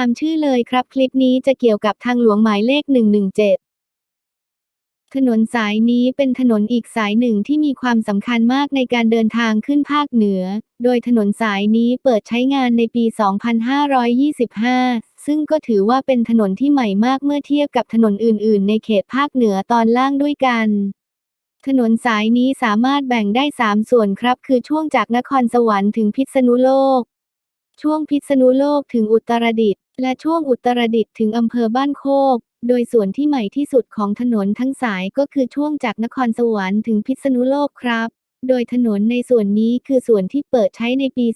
ามชื่อเลยครับคลิปนี้จะเกี่ยวกับทางหลวงหมายเลข 117 ถนนสายนี้เป็นถนนอีกสายหนึ่งที่มีความสำคัญมากในการเดินทางขึ้นภาคเหนือ โดยถนนสายนี้เปิดใช้งานในปี 2525 ซึ่งก็ถือว่าเป็นถนนที่ใหม่มากเมื่อเทียบกับถนนอื่น ๆ ในเขตภาคเหนือตอนล่างด้วยกันถนนสายนี้สามารถแบ่งได้ 3 ส่วนครับ คือช่วงจากนครสวรรค์ถึงพิษณุโลก ช่วงพิษณุโลกถึงอุตรดิตถ์และช่วงอุตรดิตถ์ถึงอำเภอบ้านโคก โดยส่วนที่ใหม่ที่สุดของถนนทั้งสายก็คือช่วงจากนครสวรรค์ถึงพิษณุโลกครับ โดยถนนในส่วนนี้คือส่วนที่เปิดใช้ในปี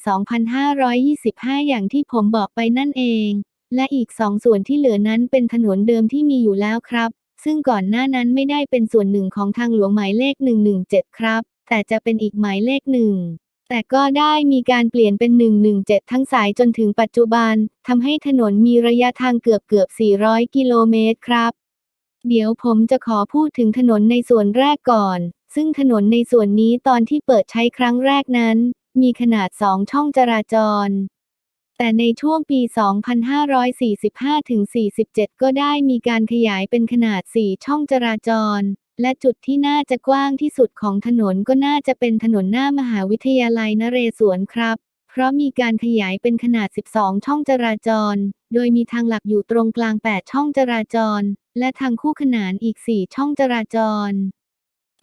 2525 อย่างที่ผมบอกไปนั่นเอง และอีกสองส่วนที่เหลือนั้นเป็นถนนเดิมที่มีอยู่แล้วครับ ซึ่งก่อนหน้านั้นไม่ได้เป็นส่วนหนึ่งของทางหลวงหมายเลข 117 ครับ แต่จะเป็นอีกหมายเลขหนึ่ง แต่ก็ได้มีการเปลี่ยนเป็น 117 ทั้งสายจนถึงปัจจุบันทำให้ถนนมีระยะทางเกือบเกือบ 400 กิโลเมตรครับ เดี๋ยวผมจะขอพูดถึงถนนในส่วนแรกก่อน ซึ่งถนนในส่วนนี้ตอนที่เปิดใช้ครั้งแรกนั้น มีขนาด 2 ช่องจราจร แต่ในช่วงปี 2545-47 ก็ได้มีการขยายเป็นขนาด 4 ช่องจราจร และจุดที่น่าจะกว้างที่สุดของถนนก็น่าจะเป็นถนนหน้ามหาวิทยาลัยนเรศวรครับ เพราะมีการขยายเป็นขนาด 12 ช่องจราจร โดยมีทางหลักอยู่ตรงกลาง 8 ช่องจราจร และทางคู่ขนานอีก 4 ช่องจราจร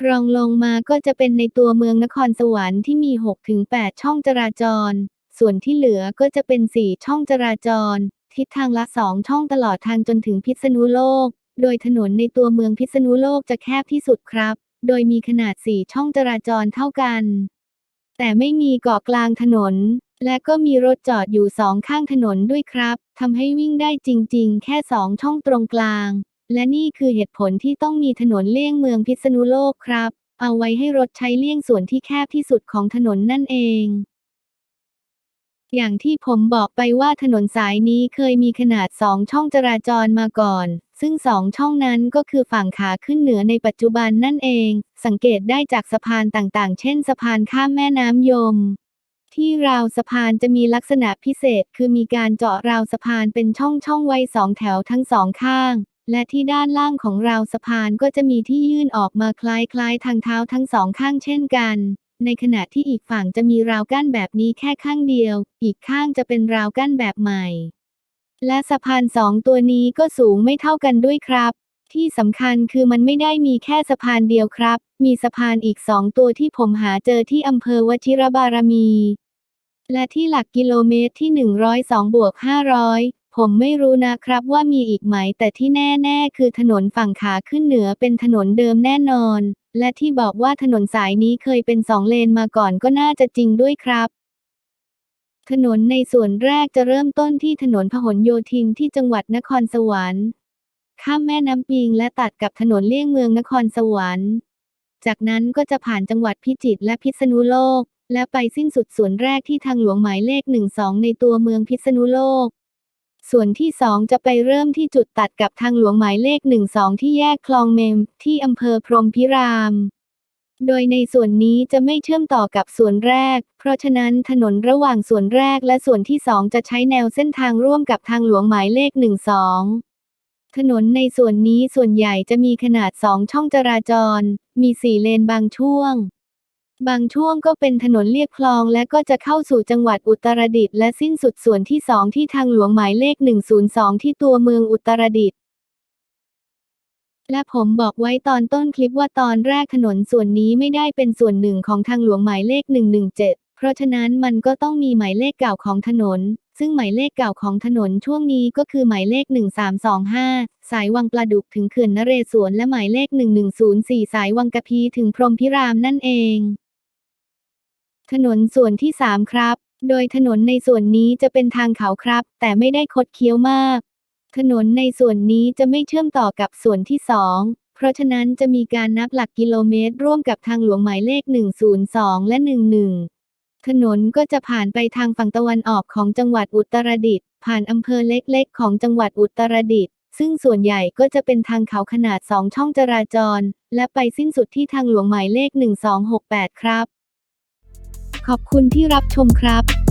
รองลงมาก็จะเป็นในตัวเมืองนครสวรรค์ที่มี 6-8 ช่องจราจร ส่วนที่เหลือก็จะเป็น 4 ช่องจราจร ทิศทางละ 2 ช่องตลอดทางจนถึงพิษณุโลก โดยถนนในตัวเมืองพิษณุโลกจะแคบที่สุดครับ โดยมีขนาด4ช่องจราจรเท่ากัน แต่ไม่มีเกาะกลางถนน และก็มีรถจอดอยู่สองข้างถนนด้วยครับทำให้วิ่งได้จริง ๆ แค่สองช่องตรงกลาง และนี่คือเหตุผลที่ต้องมีถนนเลี่ยงเมืองพิษณุโลกครับ เอาไว้ให้รถใช้เลี่ยงส่วนที่แคบที่สุดของถนนนั่นเองอย่างที่ผมบอกไปว่าถนนสายนี้เคยมีขนาดสองช่องจราจรมาก่อน ซึ่งสองช่องนั้นก็คือฝั่งขาขึ้นเหนือในปัจจุบันนั่นเอง สังเกตได้จากสะพานต่างๆ เช่นสะพานข้ามแม่น้ำยม ที่ราวสะพานจะมีลักษณะพิเศษคือมีการเจาะราวสะพานเป็นช่องช่องไว้สองแถวทั้งสองข้าง และที่ด้านล่างของราวสะพานก็จะมีที่ยื่นออกมาคล้ายๆ ทางเท้าทั้งสองข้างเช่นกันในขณะที่อีกฝั่งจะมีราวกั้นแบบนี้แค่ข้างเดียว อีกข้างจะเป็นราวกั้นแบบใหม่ และสะพานสองตัวนี้ก็สูงไม่เท่ากันด้วยครับ ที่สำคัญคือมันไม่ได้มีแค่สะพานเดียวครับ มีสะพานอีกสองตัวที่ผมหาเจอที่อำเภอวชิรบารมี และที่หลักกิโลเมตรที่ 102บวก500 ผมไม่รู้นะครับว่ามีอีกไหมแต่ที่แน่ๆ คือถนนฝั่งขาขึ้นเหนือเป็นถนนเดิมแน่นอน และที่บอกว่าถนนสายนี้เคยเป็นสองเลนมาก่อนก็น่าจะจริงด้วยครับ ถนนในส่วนแรกจะเริ่มต้นที่ถนนพหลโยธินที่จังหวัดนครสวรรค์ ข้ามแม่น้ำปิงและตัดกับถนนเลี่ยงเมืองนครสวรรค์ จากนั้นก็จะผ่านจังหวัดพิจิตรและพิษณุโลก และไปสิ้นสุดส่วนแรกที่ทางหลวงหมายเลข 12 ในตัวเมืองพิษณุโลก ส่วนที่ 2 จะไปเริ่มที่จุดตัดกับทางหลวงหมายเลข 12 ที่แยกคลองเมม ที่อำเภอพรหมพิราม โดยในส่วนนี้จะไม่เชื่อมต่อกับส่วนแรก เพราะฉะนั้นถนนระหว่างส่วนแรกและส่วนที่2จะใช้แนวเส้นทางร่วมกับทางหลวงหมายเลข 12 ถนนในส่วนนี้ส่วนใหญ่จะมีขนาด2ช่องจราจร มี4เลนบางช่วง บางช่วงก็เป็นถนนเลียบคลองและก็จะเข้าสู่จังหวัดอุตรดิตถ์และสิ้นสุดส่วนที่2ที่ทางหลวงหมายเลข 102 ที่ตัวเมืองอุตรดิตถ์ และผมบอกไว้ตอนต้นคลิปว่าตอนแรกถนนส่วนนี้ไม่ได้เป็นส่วนหนึ่งของทางหลวงหมายเลข 117 เพราะฉะนั้นมันก็ต้องมีหมายเลขเก่าของถนน ซึ่งหมายเลขเก่าของถนนช่วงนี้ก็คือหมายเลข 1325 สายวังปลาดุกถึงเขื่อนนเรศวรและหมายเลข 1104 สายวังกะพีถึงพรหมพิรามนั่นเอง ถนนส่วนที่ 3 ครับ โดยถนนในส่วนนี้จะเป็นทางเขาครับ แต่ไม่ได้คดเคี้ยวมาก ถนนในส่วนนี้จะไม่เชื่อมต่อกับส่วนที่2เพราะฉะนั้นจะมีการนับหลักกิโลเมตร ร่วมกับทางหลวงหมายเลข 102 และ 11 ถนนก็จะผ่านไปทางฝั่งตะวันออกของจังหวัดอุตรดิตถ์ผ่านอำเภอเล็กๆ ของจังหวัดอุตรดิตถ์ซึ่งส่วนใหญ่ก็จะเป็นทางเขาขนาด 2 ช่องจราจร และไปสิ้นสุดที่ทางหลวงหมายเลข 1268 ครับ ขอบคุณที่รับชมครับ